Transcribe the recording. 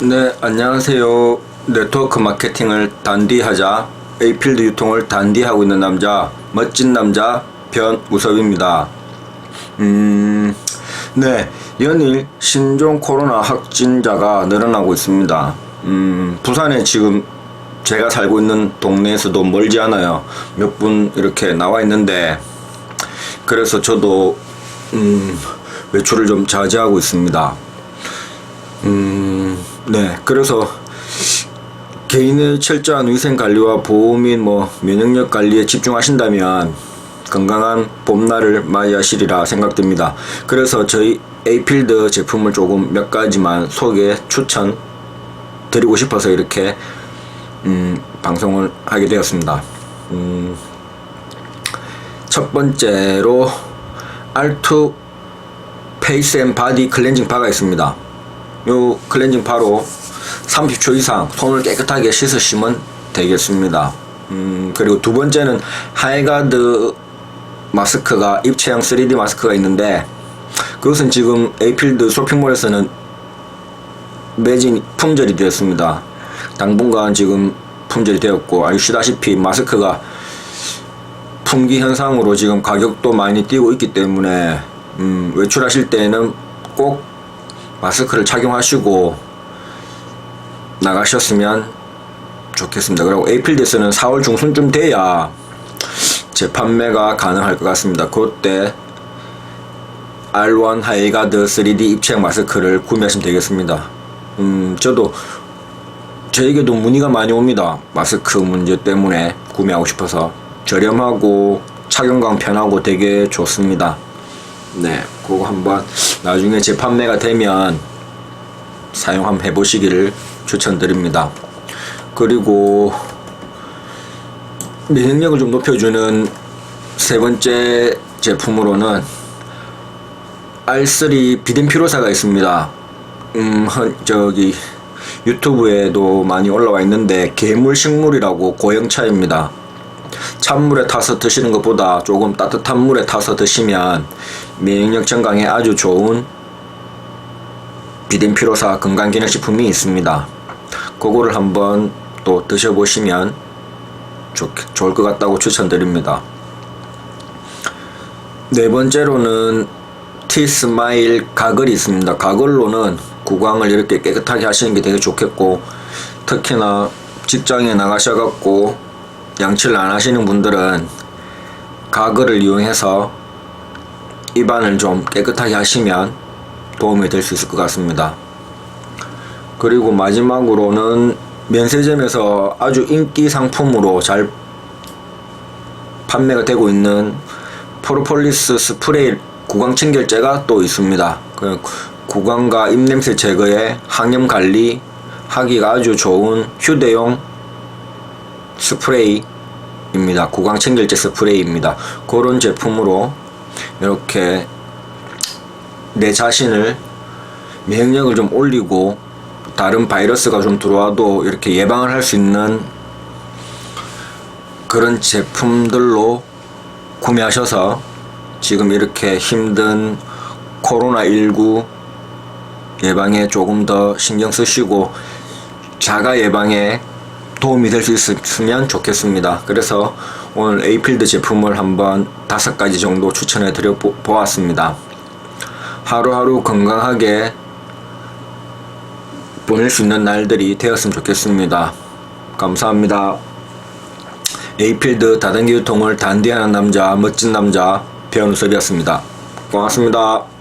네, 안녕하세요. 네트워크 마케팅을 단디하자 에이필드 유통을 단디하고 있는 남자, 멋진 남자 변우섭입니다. 음, 네, 연일 신종 코로나 확진자가 늘어나고 있습니다. 음, 부산에 지금 제가 살고 있는 동네에서도 멀지 않아요. 몇 분 이렇게 나와 있는데, 그래서 저도 음, 외출을 좀 자제하고 있습니다. 음, 네. 그래서 개인의 철저한 위생 관리와 보호 및 뭐 면역력 관리에 집중하신다면 건강한 봄날을 맞이하시리라 생각됩니다. 그래서 저희 에이필드 제품을 조금 몇 가지만 소개 추천 드리고 싶어서 이렇게 음, 방송을 하게 되었습니다. 음, 첫 번째로 R2 페이스 앤 바디 클렌징 바가 있습니다. 요 클렌징 바로 30초 이상 손을 깨끗하게 씻으시면 되겠습니다. 음, 그리고 두 번째는 하이가드 마스크가 입체형 3D 마스크가 있는데 그것은 지금 에이필드 쇼핑몰에서는 매진 품절이 되었습니다. 당분간 지금 품절이 되었고 아시다시피 마스크가 품귀 현상으로 지금 가격도 많이 뛰고 있기 때문에 음, 외출하실 때는 꼭 마스크를 착용하시고 나가셨으면 좋겠습니다. 그리고 에이필드에서는 4월 중순쯤 돼야 재판매가 가능할 것 같습니다. 그때 R1 하이가드 3D 입체형 마스크를 구매하시면 되겠습니다. 음, 저도 저에게도 문의가 많이 옵니다. 마스크 문제 때문에 구매하고 싶어서 저렴하고 착용감 편하고 되게 좋습니다. 네, 그거 한번 나중에 재판매가 되면 사용 한번 해보시기를 추천드립니다. 그리고 면역력을 좀 높여주는 세 번째 제품으로는 R3 비덴 피로사가 있습니다. 음, 헌- 저기 유튜브에도 많이 올라와 있는데 괴물 식물이라고 고형차입니다. 찬물에 타서 드시는 것보다 조금 따뜻한 물에 타서 드시면 면역력 증강에 아주 좋은 비덴피로사 건강기능식품이 있습니다. 그거를 한번 또 드셔보시면 좋, 좋을 것 같다고 추천드립니다. 네 번째로는 T-스마일 가글이 있습니다. 가글로는 구강을 이렇게 깨끗하게 하시는 게 되게 좋겠고 특히나 직장에 나가셔갖고 양치를 안 하시는 분들은 가글을 이용해서 입안을 좀 깨끗하게 하시면 도움이 될 수 있을 것 같습니다. 그리고 마지막으로는 면세점에서 아주 인기 상품으로 잘 판매가 되고 있는 프로폴리스 스프레이 구강 청결제가 또 있습니다. 그 구강과 입냄새 제거에 항염 관리 하기가 아주 좋은 휴대용 스프레이입니다. 구강 청결제 스프레이입니다. 그런 제품으로 이렇게 내 자신을 면역력을 좀 올리고 다른 바이러스가 좀 들어와도 이렇게 예방을 할 수 있는 그런 제품들로 구매하셔서 지금 이렇게 힘든 코로나19 예방에 조금 더 신경 쓰시고 자가 예방에 도움이 될 수 있으면 좋겠습니다. 그래서 오늘 에이필드 제품을 한번 다섯 가지 정도 추천해 드려 보- 보았습니다. 하루하루 건강하게 보낼 수 있는 날들이 되었으면 좋겠습니다. 감사합니다. 에이필드 다단계 유통을 단디하는 남자, 멋진 남자, 배현우섭이었습니다. 고맙습니다.